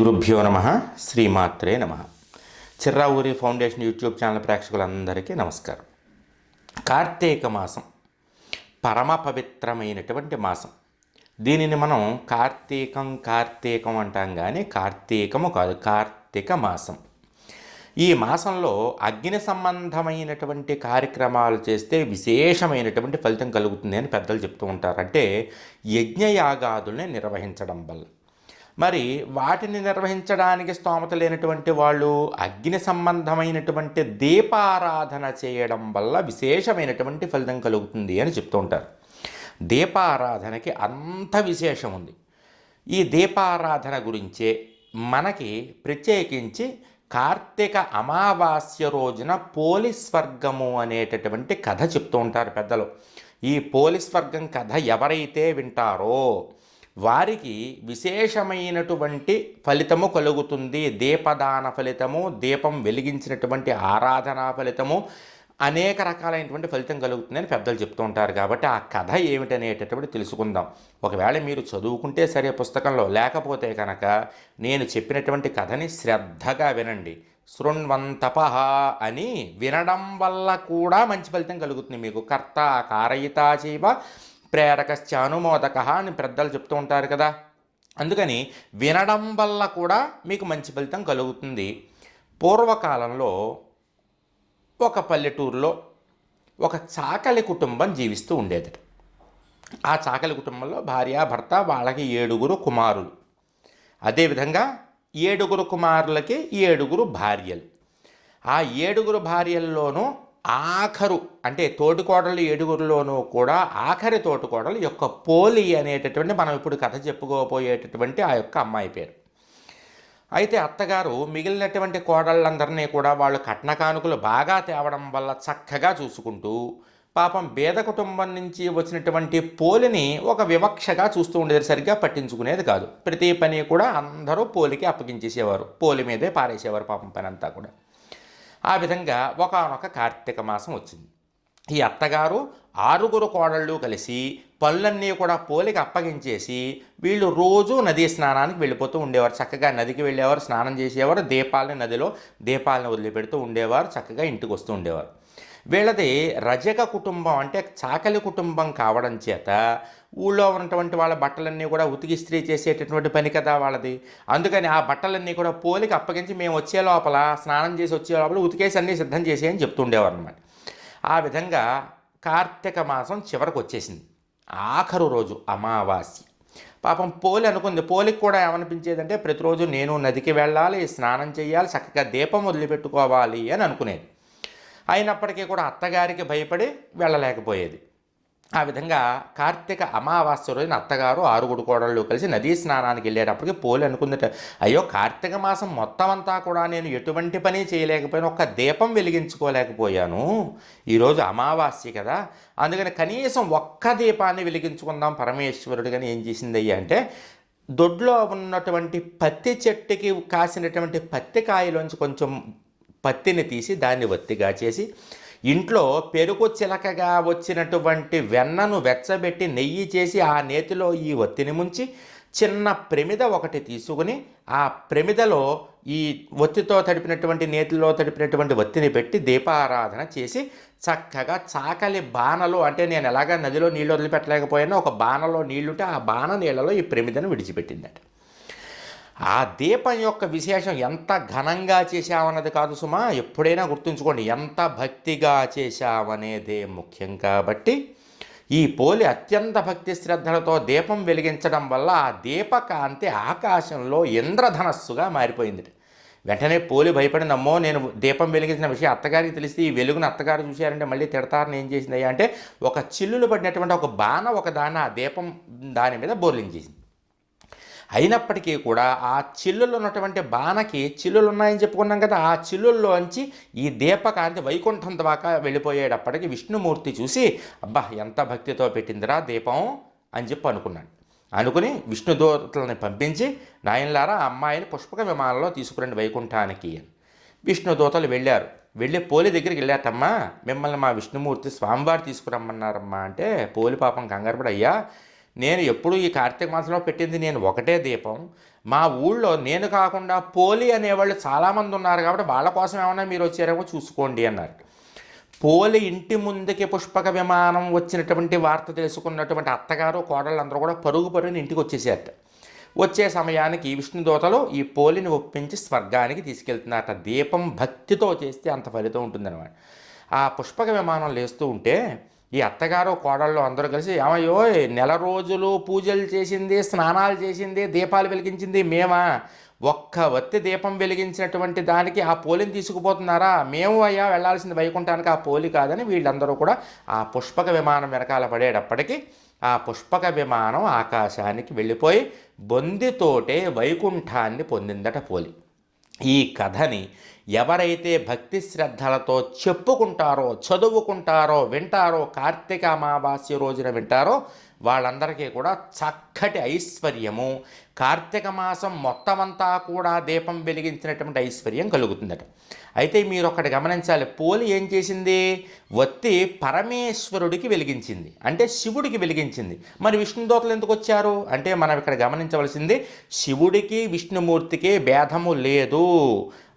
గురుభ్యో నమ శ్రీమాత్రే నమ. చిర్రావూరి ఫౌండేషన్ యూట్యూబ్ ఛానల్ ప్రేక్షకులందరికీ నమస్కారం. కార్తీక మాసం పరమ పవిత్రమైనటువంటి మాసం. దీనిని మనం కార్తీకం కార్తీకం అంటాం కానీ కార్తీకము కాదు కార్తీక మాసం. ఈ మాసంలో అగ్ని సంబంధమైనటువంటి కార్యక్రమాలు చేస్తే విశేషమైనటువంటి ఫలితం కలుగుతుంది అని పెద్దలు చెప్తూ ఉంటారు. అంటే యజ్ఞయాగాదుల్ని నిర్వహించడం వల్ల. మరి వాటిని నిర్వహించడానికి స్తోమత లేనటువంటి వాళ్ళు అగ్ని సంబంధమైనటువంటి దీపారాధన చేయడం వల్ల విశేషమైనటువంటి ఫలితం కలుగుతుంది అని చెప్తూ ఉంటారు. దీపారాధనకి అంత విశేషం ఉంది. ఈ దీపారాధన గురించే మనకి ప్రత్యేకించి కార్తీక అమావాస్య రోజున పోలీస్ వర్గము అనేటటువంటి కథ చెప్తూ ఉంటారు పెద్దలు. ఈ పోలీస్ వర్గం కథ ఎవరైతే వింటారో వారికి విశేషమైనటువంటి ఫలితము కలుగుతుంది. దీపదాన ఫలితము దీపం వెలిగించినటువంటి ఆరాధనా ఫలితము అనేక రకాలైనటువంటి ఫలితం కలుగుతుందని పెద్దలు చెప్తూ ఉంటారు కాబట్టి ఆ కథ ఏమిటనేటటువంటి తెలుసుకుందాం. ఒకవేళ మీరు చదువుకుంటే సరే పుస్తకంలో లేకపోతే కనుక నేను చెప్పినటువంటి కథని శ్రద్ధగా వినండి. శృణ్వంతప అని వినడం వల్ల కూడా మంచి ఫలితం కలుగుతుంది. మీకు కర్త కారయిత చైవ ప్రేరకశ్చానుమోదక అని పెద్దలు చెప్తూ ఉంటారు కదా. అందుకని వినడం వల్ల కూడా మీకు మంచి ఫలితం కలుగుతుంది. పూర్వకాలంలో ఒక పల్లెటూరులో ఒక చాకలి కుటుంబం జీవిస్తూ ఉండేది ఆ చాకలి కుటుంబంలో భార్య భర్త వాళ్ళకి ఏడుగురు కుమారులు. అదేవిధంగా ఏడుగురు కుమారులకి ఏడుగురు భార్యలు. ఆ ఏడుగురు భార్యల్లోనూ ఆఖరు అంటే తోటికోడలు ఏడుగురిలోనూ కూడా ఆఖరి తోటికోడలు యొక్క పోలి అనేటటువంటి మనం ఇప్పుడు కథ చెప్పుకోబోయేటటువంటి ఆ యొక్క అమ్మాయి పేరు. అయితే అత్తగారు మిగిలినటువంటి కోడళ్ళందరినీ కూడా వాళ్ళు కట్న కానుకలు బాగా తేవడం వల్ల చక్కగా చూసుకుంటూ పాపం పేద కుటుంబం నుంచి వచ్చినటువంటి పోలిని ఒక వివక్షగా చూస్తూ ఉండేది సరిగ్గా పట్టించుకునేది కాదు. ప్రతి పని కూడా అందరూ పోలికి అప్పగించేసేవారు. పోలి మీదే పారేసేవారు పాపం పని అంతా కూడా. ఆ విధంగా ఒకనొక కార్తీక మాసం వచ్చింది. ఈ అత్తగారు ఆరుగురు కోడళ్ళు కలిసి పనులన్నీ కూడా పోలికి అప్పగించేసి వీళ్ళు రోజు నదీ స్నానానికి వెళ్ళిపోతూ ఉండేవారు. చక్కగా నదికి వెళ్ళేవారు స్నానం చేసేవారు దీపాలని నదిలో దీపాలను వదిలిపెడుతూ ఉండేవారు చక్కగా ఇంటికి వస్తూ ఉండేవారు. వీళ్ళది రజక కుటుంబం అంటే చాకలి కుటుంబం కావడం చేత ఊళ్ళో ఉన్నటువంటి వాళ్ళ బట్టలన్నీ కూడా ఉతికి స్త్రీ చేసేటటువంటి పని కదా వాళ్ళది. అందుకని ఆ బట్టలన్నీ కూడా పోలికి అప్పగించి మేము వచ్చే లోపల స్నానం చేసి వచ్చే లోపల ఉతికేసి అన్నీ సిద్ధం చేసేయని చెప్తుండేవారు అనమాట ఆ విధంగా కార్తీక మాసం చివరికి వచ్చేసింది. ఆఖరు రోజు అమావాస్య. పాపం పోలి అనుకుంది. పోలికి కూడా ఏమనిపించేదంటే ప్రతిరోజు నేను నదికి వెళ్ళాలి స్నానం చేయాలి చక్కగా దీపం వదిలిపెట్టుకోవాలి అని అనుకునేది. అయినప్పటికీ కూడా అత్తగారికి భయపడి వెళ్ళలేకపోయేది. ఆ విధంగా కార్తీక అమావాస్య రోజున అత్తగారు ఆరుగుడు కోడళ్ళు కలిసి నదీ స్నానానికి వెళ్ళేటప్పటికి పోలి అనుకుందట అయ్యో కార్తీక మాసం మొత్తం అంతా కూడా నేను ఎటువంటి పని చేయలేకపోయాను ఒక్క దీపం వెలిగించుకోలేకపోయాను. ఈరోజు అమావాస్య కదా అందుకని కనీసం ఒక్క దీపాన్ని వెలిగించుకుందాం పరమేశ్వరుడు కానీ ఏం చేసిందయ్యా అంటే దొడ్లో ఉన్నటువంటి పత్తి చెట్టుకి కాసినటువంటి పత్తి కాయలోంచి కొంచెం పత్తిని తీసి దాన్ని ఒత్తిగా చేసి ఇంట్లో పెరుగు చిలకగా వచ్చినటువంటి వెన్నను వెచ్చబెట్టి నెయ్యి చేసి ఆ నేతిలో ఈ ఒత్తిని ముంచి చిన్న ప్రమిద ఒకటి తీసుకుని ఆ ప్రమిదలో ఈ ఒత్తితో తడిపినటువంటి నేతిలో తడిపినటువంటి ఒత్తిని పెట్టి దీపారాధన చేసి చక్కగా చాకలి బాణలో అంటే నేను ఎలాగ నదిలో నీళ్ళు వదిలిపెట్టలేకపోయానో ఒక బాణలో నీళ్ళుంటే ఆ బాణ నీళ్ళలో ఈ ప్రమిదను విడిచిపెట్టిందట. ఆ దీపం యొక్క విశేషం ఎంత ఘనంగా చేశావన్నది కాదు సుమా. ఎప్పుడైనా గుర్తుంచుకోండి ఎంత భక్తిగా చేశావనేదే ముఖ్యం కాబట్టి ఈ పోలి అత్యంత భక్తి శ్రద్ధలతో దీపం వెలిగించడం వల్ల ఆ దీపకాంతి ఆకాశంలో ఇంద్రధనస్సుగా మారిపోయింది వెంటనే పోలి భయపడిందమ్మో నేను దీపం వెలిగించిన విషయం అత్తగారికి తెలిస్తే ఈ వెలుగును అత్తగారు చూశారంటే మళ్ళీ తిడతారని ఏం చేసింది అంటే ఒక చిల్లులు పడినటువంటి ఒక బాణ ఒక దాన ఆ దీపం దాని మీద బోర్లింగ్ చేసింది అయినప్పటికీ కూడా ఆ చిల్లులు ఉన్నటువంటి బాణకి చిల్లులు ఉన్నాయని చెప్పుకున్నాం కదా ఆ చిల్లుల్లోంచి ఈ దీపకాంతి వైకుంఠం దాకా వెళ్ళిపోయేటప్పటికి విష్ణుమూర్తి చూసి అబ్బా ఎంత భక్తితో పెట్టిందిరా దీపం అని చెప్పి అనుకున్నాడు. అనుకుని విష్ణుదూతలని పంపించి నాయనలారా ఆ అమ్మాయిని పుష్పక విమానంలో తీసుకురండి వైకుంఠానికి అని. విష్ణుదూతలు వెళ్ళారు. వెళ్ళి పోలి దగ్గరికి వెళ్ళాటమ్మా మిమ్మల్ని మా విష్ణుమూర్తి స్వామివారు తీసుకురమ్మన్నారమ్మా అంటే పోలి పాపం కంగారుపడి అయ్యా నేను ఎప్పుడు ఈ కార్తీక మాసంలో పెట్టింది నేను ఒకటే దీపం. మా ఊళ్ళో నేను కాకుండా పోలి అనేవాళ్ళు చాలామంది ఉన్నారు కాబట్టి వాళ్ళ కోసం ఏమైనా మీరు వచ్చారేమో చూసుకోండి అన్నారు. పోలి ఇంటి ముందుకి పుష్పక విమానం వచ్చినటువంటి వార్త తెలుసుకున్నటువంటి అత్తగారు కోడళ్ళందరూ కూడా పరుగు పరుగుని ఇంటికి వచ్చేసారట. వచ్చే సమయానికి విష్ణుదూతలు ఈ పోలిని ఒప్పించి స్వర్గానికి తీసుకెళ్తున్నారట. దీపం భక్తితో చేస్తే అంత ఫలితం ఉంటుందన్నమాట. ఆ పుష్పక విమానం లేస్తూ ఉంటే ఈ అత్తగారు కోడళ్ళు అందరూ కలిసి ఏమయ్యో నెల రోజులు పూజలు చేసింది స్నానాలు చేసింది దీపాలు వెలిగించింది మేమా? ఒక్క వత్తి దీపం వెలిగించినటువంటి దానికి ఆ పోలిని తీసుకుపోతున్నారా? మేము అయ్యా వెళ్ళాల్సింది వైకుంఠానికి ఆ పోలి కాదని వీళ్ళందరూ కూడా ఆ పుష్పక విమానం వెనకాల పడేటప్పటికీ ఆ పుష్పక విమానం ఆకాశానికి వెళ్ళిపోయి బొందితోటే వైకుంఠాన్ని పొందిందట పోలి. ఈ కథని ఎవరైతే భక్తి శ్రద్ధలతో చెప్పుకుంటారో చదువుకుంటారో వింటారో కార్తీక అమావాస్య రోజున వింటారో వాళ్ళందరికీ కూడా చక్కటి ఐశ్వర్యము. కార్తీక మాసం మొత్తం అంతా కూడా దీపం వెలిగించినటువంటి ఐశ్వర్యం కలుగుతుందట. అయితే మీరు ఒకటి గమనించాలి పోలి ఏం చేసింది? వత్తి పరమేశ్వరుడికి వెలిగించింది. అంటే శివుడికి వెలిగించింది. మరి విష్ణుదూతలు ఎందుకు వచ్చారు? అంటే మనం ఇక్కడ గమనించవలసింది శివుడికి విష్ణుమూర్తికి భేదము లేదు.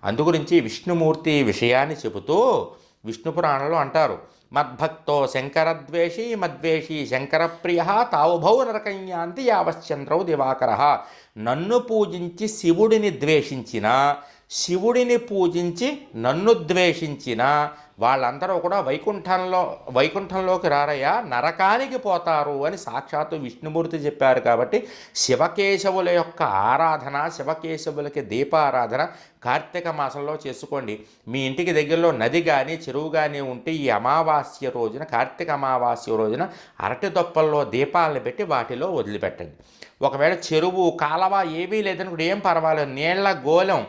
అందుగురించి విష్ణుమూర్తి విషయాన్ని చెబుతూ విష్ణు పురాణంలో అంటారు మద్భక్తో శంకరద్వేషీ మద్వేషీ శంకరప్రియ తావుభౌ నరకన్యాంతి యావశ్చంద్రౌ దివాకర. నన్ను పూజించి శివుడిని ద్వేషించిన శివుడిని పూజించి నన్ను ద్వేషించిన వాళ్ళందరూ కూడా వైకుంఠంలో వైకుంఠంలోకి రారయ్యా నరకానికి పోతారు అని సాక్షాత్తు విష్ణుమూర్తి చెప్పారు కాబట్టి శివకేశవుల యొక్క ఆరాధన శివకేశవులకి దీపారాధన కార్తీక మాసంలో చేసుకోండి. మీ ఇంటికి దగ్గరలో నది కానీ చెరువు కానీ ఉంటే ఈ అమావాస్య రోజున కార్తీక అమావాస్య రోజున అరటి దొప్పల్లో దీపాలను పెట్టి వాటిలో వదిలిపెట్టండి. ఒకవేళ చెరువు కాలవ ఏవీ లేదనుకుంటే ఏం పర్వాలేదు. నీళ్ళ గోళం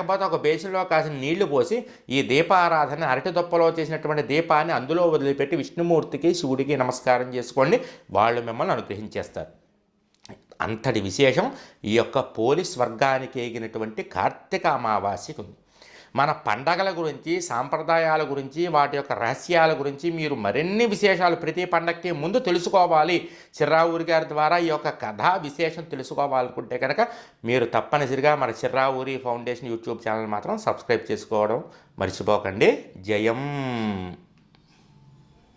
లేకపోతే ఒక బేసిన్లో కాసిన నీళ్ళు పోసి ఈ దీపారాధన అరటి దొప్పలో చేసినటువంటి దీపాన్ని అందులో వదిలిపెట్టి విష్ణుమూర్తికి శివుడికి నమస్కారం చేసుకోండి. వాళ్ళు మిమ్మల్ని అనుగ్రహించేస్తారు. అంతటి విశేషం ఈ యొక్క పోలీస్ వర్గానికి ఎగినటువంటి కార్తీక అమావాస్యకు ఉంది మన పండగల గురించి సాంప్రదాయాల గురించి వాటి యొక్క రహస్యాల గురించి మీరు మరిన్ని విశేషాలు ప్రతి పండగకి ముందు తెలుసుకోవాలి. చిర్రావూరి గారి ద్వారా ఈ యొక్క కథా విశేషం తెలుసుకోవాలనుకుంటే కనుక మీరు తప్పనిసరిగా మన చిర్రావూరి ఫౌండేషన్ యూట్యూబ్ ఛానల్ మాత్రం సబ్స్క్రైబ్ చేసుకోవడం మర్చిపోకండి. జయం.